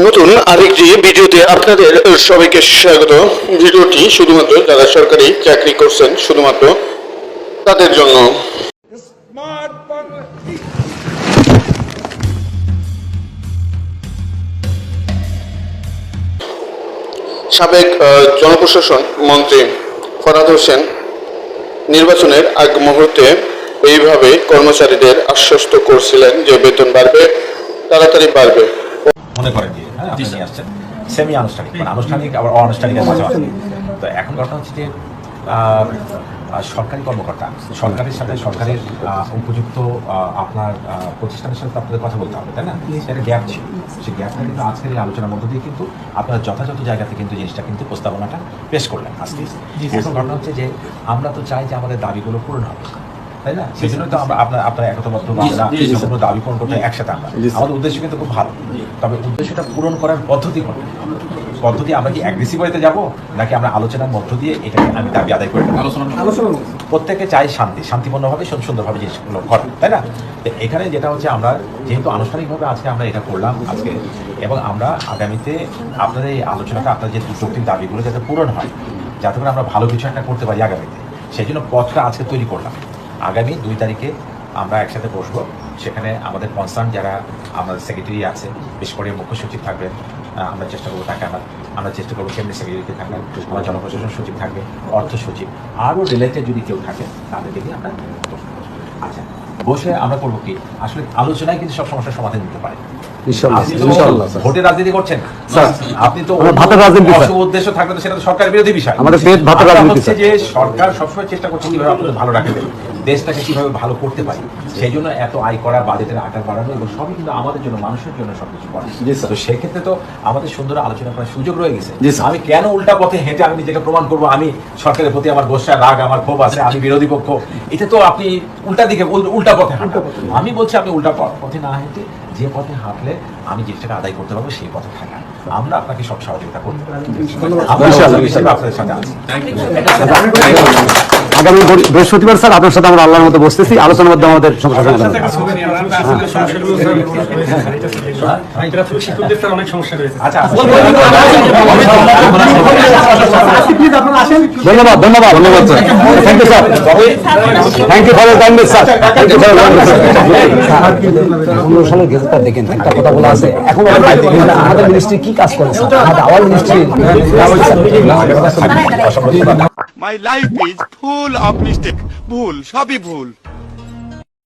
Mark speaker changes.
Speaker 1: নতুন আরেকটি ভিডিওতে আপনাদের সবাইকে স্বাগত। ভিডিওটি শুধুমাত্র যারা সরকারি চাকরি করছেন শুধুমাত্র তাদের জন্য। সাবেক জনপ্রশাসন মন্ত্রী ফরাদ হোসেন নির্বাচনের আগ মুহূর্তে এইভাবে কর্মচারীদের আশ্বস্ত করছিলেন যে বেতন বাড়বে তাড়াতাড়ি বাড়বে।
Speaker 2: মনে করেন যে হ্যাঁ আপনি নিয়ে আসছেন। সেমি আনুষ্ঠানিক মানে আনুষ্ঠানিক আবার অনানুষ্ঠানিকের মাঝামাঝি তো এখন কথা হচ্ছে যে সরকারি কর্মকর্তা সরকারের সাথে সরকারের উপযুক্ত আপনার প্রতিষ্ঠানের সাথে আপনাদের কথা বলতে হবে তাই না? একটা গ্যাপ ছিল। সেই গ্যাপটা কিন্তু আজকের এই আলোচনার মধ্য দিয়ে কিন্তু আপনারা যথাযথ জায়গাতে কিন্তু জিনিসটা কিন্তু প্রস্তাবনাটা পেশ করলেন আজকে। এখন ঘটনা হচ্ছে যে আমরা তো চাই যে আমাদের দাবিগুলো পূরণ হবে। তাই না? সেই জন্য তো আমরা আপনার আপনার একতাবদ্ধ আমরা কোনো দাবি পূরণ করতে একসাথে আমরা। আমাদের উদ্দেশ্য কিন্তু খুব ভালো। তবে উদ্দেশ্যটা পূরণ করার পদ্ধতি কোনটা? পদ্ধতি আমরা কি অ্যাগ্রেসিভ হইতে যাব নাকি আমরা আলোচনার মধ্য দিয়ে এটাকে আমি দাবি আদায় করে? প্রত্যেকে চাই শান্তি শান্তিপূর্ণভাবে সুন্দর- সুন্দরভাবে জিনিসগুলো করে তাই না? তো এখানে যেটা হচ্ছে আমরা যেহেতু আনুষ্ঠানিকভাবে আজকে আমরা এটা করলাম আজকে এবং আমরা আগামীতে আপনাদের এই আলোচনাটা আপনার যে যৌক্তিক দাবিগুলো যাতে পূরণ হয় যাতে করে আমরা ভালো কিছু একটা করতে পারি আগামীতে সেই জন্য পথটা আজকে তৈরি করলাম। আগামী দুই তারিখে আমরা একসাথে বসবো। সেখানে আমাদের কনসার্ন যারা আমাদের সেক্রেটারি আছে বিশেষ করে মুখ্য সচিব থাকবেন আমরা চেষ্টা করব তাকে আমার আমরা চেষ্টা করব কেন্দ্রীয় সেক্রেটারিতে থাকবেন আমার জনপ্রশাসন সচিব থাকবে অর্থ সচিব আরও রিলেটেড যদি কেউ থাকে তাদেরকে দিয়ে আমরা আচ্ছা বসে আমরা করব কি? আসলে আলোচনায় কিন্তু সব সমস্যার সমাধান দিতে পারে।
Speaker 3: ইনশাআল্লাহ,
Speaker 2: আপনি তো
Speaker 3: ইনশাআল্লাহ, স্যার।
Speaker 2: ভোটের রাজনীতি করছেন। আপনি তো
Speaker 3: রাজনীতি,
Speaker 2: উদ্দেশ্য থাকলে তো সেটা তো সরকার বিরোধী বিষয়।
Speaker 3: আমাদের।
Speaker 2: যে সরকার সবসময় চেষ্টা করছে কীভাবে আপনাদের ভালো রাখতে। দেশটাকে কীভাবে ভালো করতে পারি সেই জন্য এত আয় করা বাজেটের আকার বাড়ানো এবং সবই কিন্তু আমাদের জন্য মানুষের জন্য সবকিছু করা।
Speaker 3: জি,
Speaker 2: তো সেক্ষেত্রে তো আমাদের সুন্দর আলোচনা করার সুযোগ রয়ে গেছে। আমি কেন উল্টা পথে হেঁটে আমি নিজেকে প্রমাণ করব? আমি সরকারের প্রতি আমার গোসা রাগ আমার ক্ষোভ আছে আমি বিরোধী পক্ষ। এটা তো আপনি উল্টা দিকে উল- উল্টা পথে আমি বলছি আপনি উল্টা পথে না হেঁটে যে পথে হাঁটলে আমি জিনিসটাকে আদায় করতে পারব সেই পথে থাকা। আমরা আপনাকে সব সহযোগিতা করতে আপনাদের সাথে আছি।
Speaker 3: আগামী বৃহস্পতিবার স্যার আপনার সাথে আমরা আল্লাহর মতো বসতেছি। আলোচনার মধ্যে আমাদের সমস্যা
Speaker 2: আচ্ছা।
Speaker 3: ধন্যবাদ ধন্যবাদ। ধন্যবাদ sir. Thank you sir thank you for your time sir thank you for your পনেরো সালের গেজেটটা দেখেন একটা কথা বলা আছে। এখন আমাদের মিনিস্ট্রি কি কাজ করেছে আমাদের our ministry
Speaker 4: my life is full of mistake ভুল সবই ভুল।